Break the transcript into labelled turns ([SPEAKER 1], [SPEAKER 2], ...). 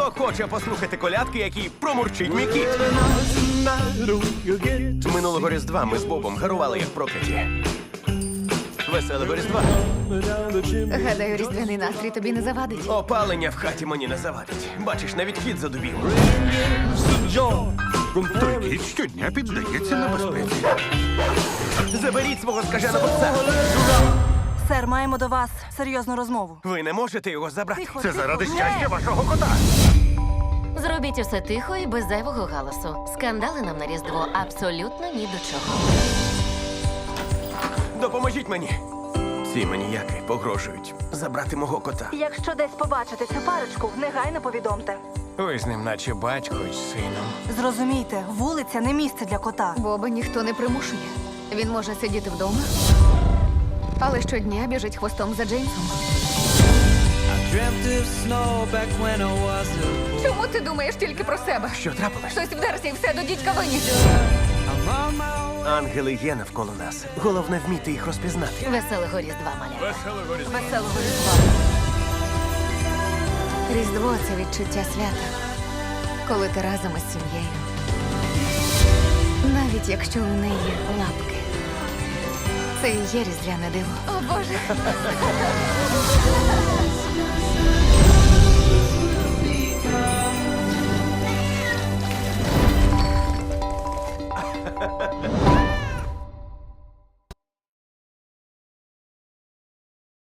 [SPEAKER 1] Хто хоче послухати колядки, які промурчить мій кіт? Минулого різдва ми з Бобом гарували як прокляті. Веселого різдва.
[SPEAKER 2] Гадаю, різдвяний настрій тобі не завадить.
[SPEAKER 1] Опалення в хаті мені не завадить. Бачиш, навіть кіт задубів.
[SPEAKER 3] Той кіт щодня піддається небезпеці.
[SPEAKER 1] Заберіть свого скаженого пса.
[SPEAKER 4] Сер, маємо до вас серйозну розмову.
[SPEAKER 1] Ви не можете його забрати.
[SPEAKER 4] Тихо,
[SPEAKER 3] Це
[SPEAKER 4] тихо.
[SPEAKER 3] заради
[SPEAKER 4] Ні.
[SPEAKER 3] щастя вашого кота.
[SPEAKER 5] Зробіть усе тихо і без зайвого галасу. Скандали нам на різдво абсолютно ні до чого.
[SPEAKER 1] Допоможіть мені. Ці маніяки погрожують забрати мого кота.
[SPEAKER 4] Якщо десь побачите цю парочку, негайно повідомте.
[SPEAKER 1] Ви з ним, наче батько із сином.
[SPEAKER 4] Зрозумійте, вулиця не місце для кота.
[SPEAKER 2] Боба ніхто не примушує. Він може сидіти вдома, але щодня біжить хвостом за Джеймсом. Чому ти думаєш тільки про себе?
[SPEAKER 1] Що трапилось?
[SPEAKER 2] Хтось вдерся і все до дідька виніс.
[SPEAKER 1] Ангели є навколо нас. Головне вміти їх розпізнати.
[SPEAKER 5] Веселого різдва, маля.
[SPEAKER 4] Веселого різдва. Веселого різдва.
[SPEAKER 2] Різдво це відчуття свята, коли ти разом із сім'єю. Навіть якщо у неї лапки. Це і є різдвяне диво. О Боже. Ha ha ha ha.